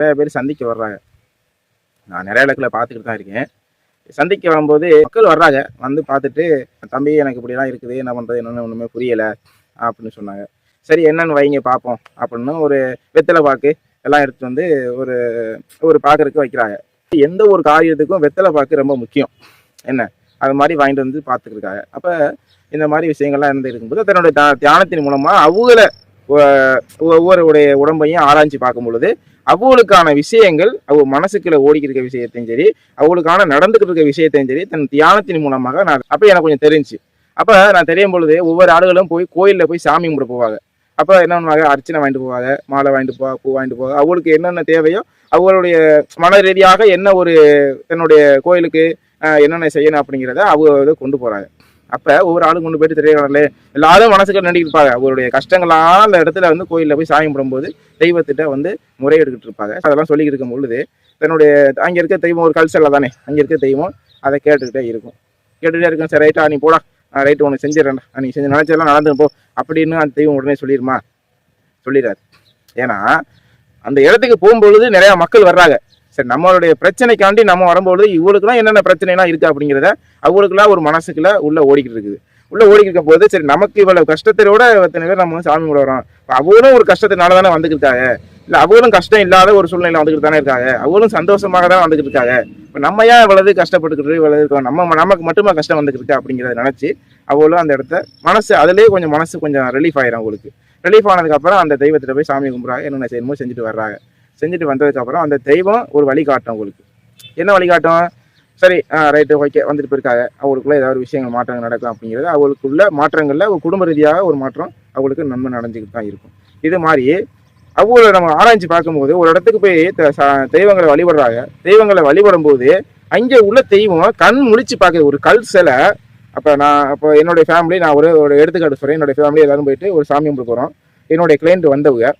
நிறைய பேர் சந்திக்க வர்றாங்க. நான் நிறைய இடத்துல பார்த்துக்கிட்டு தான் இருக்கேன். சந்திக்க வரும்போது மக்கள் வர்றாங்க. வந்து பார்த்துட்டு தம்பி எனக்கு இப்படிலாம் இருக்குது. என்ன பண்ணுறது என்னென்னு ஒன்றுமே புரியலை. அப்படின்னு சொன்னாங்க. சரி என்னன்னு வைங்க பார்ப்போம். அப்படின்னு ஒரு வெத்தலை பாக்கு எல்லாம் எடுத்து வந்து ஒரு ஒரு பாக்குறதுக்கு வைக்கிறாங்க. எந்த ஒரு காரியத்துக்கும் வெத்தலை பாக்கு ரொம்ப முக்கியம். என்ன? அது மாதிரி வாங்கிட்டு வந்து பார்த்துக்கிருக்காங்க அப்போ இந்த மாதிரி விஷயங்கள்லாம் இருந்து இருக்கும்போது தன்னுடைய தியானத்தின் மூலமாக அவங்கள ஒவ்வொருடைய உடம்பையும் ஆராய்ச்சி பார்க்கும் பொழுது அவளுக்கான விஷயங்கள் அவள் மனசுக்குள்ள ஓடிக்கிட்டு இருக்க விஷயத்தையும் சரி அவங்களுக்கான நடந்துக்கிட்டு இருக்க விஷயத்தையும் சரி தன் தியானத்தின் மூலமாக நான் அப்போ எனக்கு கொஞ்சம் தெரிஞ்சு. அப்போ நான் தெரியும் பொழுது ஒவ்வொரு ஆளுகளும் போய் கோயிலில் போய் சாமி கும்பிட போவாங்க. அப்போ என்ன பண்ணுவாங்க? அர்ச்சனை வாங்கிட்டு போவாங்க மாலை வாங்கிட்டு போவா பூ வாங்கிட்டு போவாங்க. அவங்களுக்கு என்னென்ன தேவையோ அவளுடைய மன ரீதியாக என்ன ஒரு தன்னுடைய கோயிலுக்கு என்னென்ன செய்யணும் அப்படிங்கிறத அவங்க இதை கொண்டு போகிறாங்க அப்போ ஒவ்வொரு ஆளும் கொண்டு போயிட்டு தெரியல எல்லாரும் மனசுக்கு நடிக்கிட்டு இருப்பாங்க அவருடைய கஷ்டங்களான அந்த இடத்துல வந்து கோயிலில் போய் சாயம் போடும்போது தெய்வத்திட்ட வந்து முறையெடுக்கிட்டு இருப்பாங்க. அதெல்லாம் சொல்லிக்கிட்டு இருக்கும் பொழுது தன்னுடைய அங்கே இருக்க தெய்வம் ஒரு கல்ச்சரில் தானே? அங்கே இருக்க தெய்வம் அதை கேட்டுக்கிட்டே இருக்கும். கேட்டுகிட்டே இருக்கும். சரி ரைட்டா நீ போடா. ரைட்டு உனக்கு செஞ்சிடறேன்டா. நீ செஞ்சு நினச்சதெல்லாம் நடந்து போ. அப்படின்னு அந்த தெய்வம் உடனே சொல்லிடுமா? சொல்லிடாது ஏன்னா அந்த இடத்துக்கு போகும்பொழுது நிறையா மக்கள் வர்றாங்க. சரி நம்மளுடைய பிரச்சனைக்காண்டி நம்ம வரும்பொழுது இவங்களுக்குலாம் என்னென்ன பிரச்சனைலாம் இருக்கு அப்படிங்கிறத அவங்களுக்குலாம் ஒரு மனசுக்குள்ள உள்ள ஓடிக்கிட்டு இருக்குது. உள்ள ஓடிக்கிட்டு இருக்கும் போது சரி நமக்கு இவ்வளவு கஷ்டத்தோட பேர் நம்ம சாமி கூட வரோம் அவரும் ஒரு கஷ்டத்தினால தானே வந்துக்கிட்டாங்க இல்லை இல்ல அவங்களும் கஷ்டம் இல்லாத ஒரு சூழ்நிலை வந்துக்கிட்டு தானே இருக்காங்க. அவங்களும் சந்தோஷமாக தான் வந்துக்கிட்டு இருக்காங்க. இப்போ நம்ம ஏன் இவ்வளவு கஷ்டப்பட்டுக்கிட்டு இவ்வளவு இருக்கோம்? நம்ம நமக்கு மட்டுமா கஷ்டம் வந்துக்கிட்டு இருக்கா அப்படிங்கிறத நினைச்சு அவளும் அந்த இடத்த மனசு அதுலேயே கொஞ்சம் மனசு கொஞ்சம் ரிலீஃப் ஆயிடும் அவங்களுக்கு. ரிலீஃப் ஆனதுக்கு அப்புறம் அந்த தெய்வத்திட்ட போய் சாமி கும்பிட்றாங்க என்னென்ன செய்யணுமோ செஞ்சுட்டு வர்றாங்க. செஞ்சுட்டு வந்ததுக்கு அப்புறம் அந்த தெய்வம் ஒரு வழிகாட்டும் உங்களுக்கு என்ன வழிகாட்டும்? சரி ரைட்டு ஓகே வந்துட்டு போயிருக்காங்க. அவங்களுக்குள்ள ஏதாவது ஒரு விஷயங்கள் மாற்றங்கள் நடக்கும் அப்படிங்கிறது அவங்களுக்குள்ள மாற்றங்களில் ஒரு குடும்ப ரீதியாக ஒரு மாற்றம் அவங்களுக்கு நன்மை நடந்துக்கிட்டு தான் இருக்கும். இது மாதிரி அவங்கள நம்ம ஆராய்ச்சி பார்க்கும்போது ஒரு இடத்துக்கு போய் த- தெய்வங்களை வழிபடுறாங்க. தெய்வங்களை வழிபடும் போது அங்கே உள்ள தெய்வம் கண் முழிச்சு பார்க்குது. ஒரு கல் சிலை. அப்போ நான் அப்போ என்னுடைய ஃபேமிலி நான் ஒரு ஒரு எடுத்துக்காட்டு சொல்கிறேன் என்னுடைய ஃபேமிலி எல்லாரும் போயிட்டு ஒரு சாமி கும்பிட்டு போகிறோம் என்னுடைய கிளைண்ட் வந்தவங்க.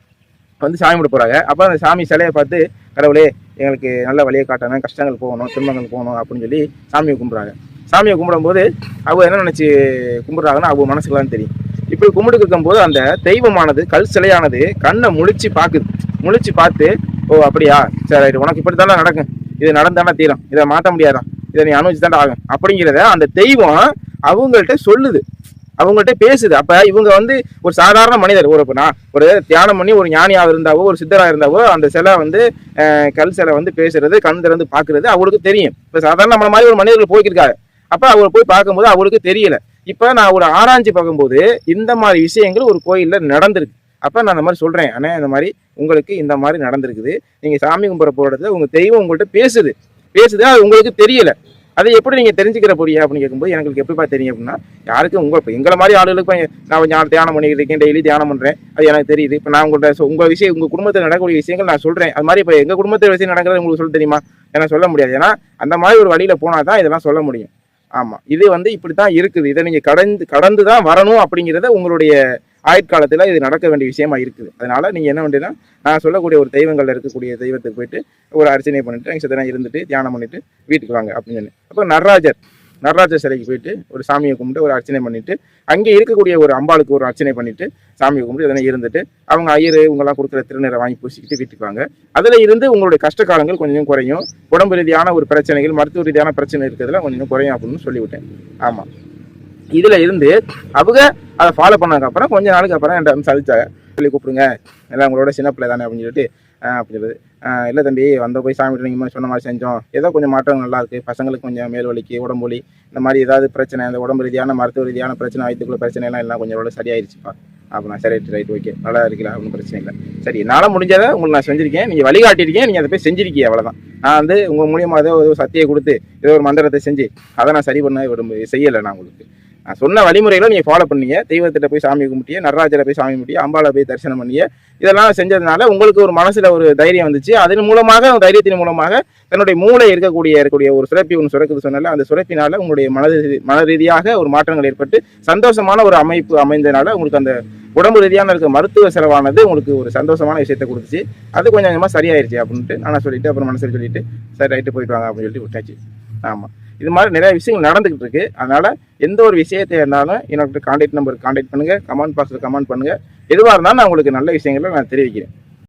வந்து சாமி கும்பிட போகிறாங்க அப்போ அந்த சாமி சிலையை பார்த்து கடவுளே எங்களுக்கு நல்ல வழியை காட்டணும் கஷ்டங்கள் போகணும் துன்பங்கள் போகணும் அப்படின்னு சொல்லி சாமியை கும்பிட்றாங்க. சாமியை கும்பிடும்போது அவங்க என்ன நினச்சி கும்பிட்றாங்கன்னா அவங்க மனசுக்குலாம் தெரியும். இப்படி கும்பிட்டு இருக்கும்போது அந்த தெய்வமானது கல் சிலையானது கண்ணை முழிச்சு பார்க்குது முழிச்சு பார்த்து ஓ அப்படியா? சரி ரைட் உனக்கு இப்படி தானே நடக்கும். இது நடந்தானே தீரும். இதை மாற்ற முடியாதா? இதை நீ அனுபவிச்சு தானே ஆகும் அப்படிங்கிறத அந்த தெய்வம் அவங்கள்ட்ட சொல்லுது. அவங்கள்ட்ட பேசுது. அப்ப இவங்க வந்து ஒரு சாதாரண மனிதர். ஒரு நான் ஒரு தியானம் பண்ணி ஒரு ஞானியாக இருந்தாவோ ஒரு சித்தராக இருந்தாவோ அந்த சிலை வந்து கல் சிலை வந்து பேசுறது கண் திறந்து பாக்குறது அவருக்கு தெரியும். இப்ப சாதாரண நம்மள மாதிரி ஒரு மனிதர்கள் போய்க்கிருக்காரு அப்ப அவர் போய் பார்க்கும்போது அவருக்கு தெரியல. இப்ப நான் ஒரு ஆராய்ச்சி பார்க்கும்போது இந்த மாதிரி விஷயங்கள் ஒரு கோயில்ல நடந்திருக்கு. அப்ப நான் அந்த மாதிரி சொல்றேன். ஆனால் இந்த மாதிரி உங்களுக்கு இந்த மாதிரி நடந்திருக்குது. நீங்க சாமி கும்பிட போற இடத்துல உங்க தெய்வம் உங்கள்கிட்ட பேசுது. பேசுது அது உங்களுக்கு தெரியல. அதை எப்படி நீங்கள் தெரிஞ்சுக்கிற போறியா அப்படின்னு கேட்கும்போது எனக்கு எப்படிப்பா தெரியும் அப்படின்னா யாருக்கு உங்கள் இப்போ எங்களை மாதிரி ஆளுகளுக்கு நான் தியானம் பண்ணிக்கிட்டு இருக்கேன் டெய்லி தியானம் பண்ணுறேன் அது எனக்கு தெரியுது. இப்போ நான் உங்கள்கிட்ட உங்கள் விஷயம் உங்கள் குடும்பத்தில் நடக்கக்கூடிய விஷயங்கள் நான் சொல்கிறேன் அது மாதிரி இப்போ எங்கள் குடும்பத்தில் விஷயம் நடக்கிறது உங்களுக்கு சொல்ல தெரியுமா? ஏன்னா சொல்ல முடியாது. ஏன்னா அந்த மாதிரி ஒரு வழியில் போனால் தான் இதெல்லாம் சொல்ல முடியும். ஆமாம் இது வந்து இப்படி தான் இருக்குது. இதை நீங்கள் கடந்து கடந்து தான் வரணும் அப்படிங்கிறத உங்களுடைய ஆயுட்காலத்தில் இது நடக்க வேண்டிய விஷயமா இருக்குது. அதனால் நீங்கள் என்ன வேண்டியதுன்னா நான் சொல்லக்கூடிய ஒரு தெய்வங்களில் இருக்கக்கூடிய தெய்வத்துக்கு போயிட்டு ஒரு அர்ச்சனை பண்ணிட்டு அங்கே சித்தனை இருந்துட்டு தியானம் பண்ணிட்டு வீட்டுக்கு வாங்க அப்படின்னு சொல்லி. அப்போ நடராஜர் நடராஜர் சிலைக்கு போயிட்டு ஒரு சாமியை கும்பிட்டு ஒரு அர்ச்சனை பண்ணிவிட்டு அங்கே இருக்கக்கூடிய ஒரு அம்பாளுக்கு ஒரு அர்ச்சனை பண்ணிவிட்டு சாமியை கும்பிட்டு இதனை இருந்துட்டு அவங்க ஐயர் இவங்கெல்லாம் கொடுக்குற திருநீரை வாங்கி பூசிக்கிட்டு வீட்டுக்கு வாங்க. அதில் இருந்து உங்களுடைய கஷ்ட காலங்கள் கொஞ்சம் குறையும். உடம்பு ரீதியான ஒரு பிரச்சனைகள் மருத்துவ ரீதியான பிரச்சனை இருக்கிறதுல கொஞ்சம் குறையும் அப்படின்னு சொல்லிவிட்டேன். ஆமாம் இதில் இருந்து அவங்க அதை ஃபாலோ பண்ணதுக்கப்புறம் கொஞ்ச நாளுக்கு அப்புறம் என்கிட்ட வந்து சொல்லி கூப்பிடுங்க. எல்லாம் உங்களோட சின்ன பிள்ளை தானே அப்படின்னு சொல்லிட்டு அப்படின்னு அப்படி சொல்லுது இல்லை தம்பி வந்த போய் சாமி நீங்கள் மாதிரி சொன்ன மாதிரி செஞ்சோம். ஏதோ கொஞ்சம் மாற்றம் நல்லா இருக்குது பசங்களுக்கு கொஞ்சம் மேல் வலிக்கு உடம்பு வலி இந்த மாதிரி ஏதாவது பிரச்சனை இந்த உடம்பு ரீதியான மருத்துவ ரீதியான பிரச்சனை வயிற்றுக்குள்ள பிரச்சனை எல்லாம் எல்லாம் கொஞ்சம் எவ்வளோ சரியாயிருச்சுப்பா. அப்போ நான் சரி ரைட் ஓகே. நல்லா இருக்கல ஒன்றும் பிரச்சனை இல்லை. சரி என்னால் முடிஞ்சதை உங்களுக்கு நான் செஞ்சிருக்கேன். நீங்கள் வழிகாட்டியிருக்கேன் நீங்கள் அதை போய் செஞ்சிருக்கீங்க அவ்வளோதான் நான் வந்து உங்கள் மூலியமாக ஏதோ ஒரு சத்தியை கொடுத்து ஏதோ ஒரு மந்திரத்தை செஞ்சு அதை நான் சரி பண்ண விரும்ப செய்யலை நான் உங்களுக்கு. நான் சொன்ன வழிமுறைகளை நீங்கள் ஃபாலோ பண்ணிங்க. தெய்வத்திட்ட போய் சாமி கும்பிட்டிய நடராஜரை போய் சாமி கும்பிட்டிய அம்பாளை போய் தரிசனம் பண்ணிய இதெல்லாம் செஞ்சதுனால உங்களுக்கு ஒரு மனசில் ஒரு தைரியம் வந்துச்சு. அதன் மூலமாக தைரியத்தின் மூலமாக தன்னுடைய மூளை இருக்கக்கூடிய இருக்கக்கூடிய ஒரு சுரப்பி ஒன்று சுரக்குது சொன்னால அந்த சுரப்பினால உங்களுடைய மன மன ரீதியாக ஒரு மாற்றங்கள் ஏற்பட்டு சந்தோஷமான ஒரு அமைப்பு அமைந்தனால உங்களுக்கு அந்த உடம்பு ரீதியான இருக்க மருத்துவ செலவானது உங்களுக்கு ஒரு சந்தோஷமான விஷயத்தை கொடுத்துச்சு. அது கொஞ்சம் கொஞ்சமாக சரியாயிருச்சு அப்படின்ட்டு நான் சொல்லிட்டு அப்புறம் மனசில் சொல்லிட்டு சரி ரைட்டு போயிட்டு வாங்க அப்படின்னு சொல்லிட்டு விட்டாச்சு. ஆமாம் இது மாதிரி நிறைய விஷயங்கள் நடந்துகிட்டு இருக்கு. அதனால எந்த ஒரு விஷயத்தை இருந்தாலும் என்னோட கான்டாக்ட் நம்பருக்கு கான்டாக்ட் பண்ணுங்க. கமெண்ட் பாக்ஸில் கமெண்ட் பண்ணுங்க. எதுவாக இருந்தாலும் நான் உங்களுக்கு நல்ல விஷயங்களை நான் தெரிவிக்கிறேன்.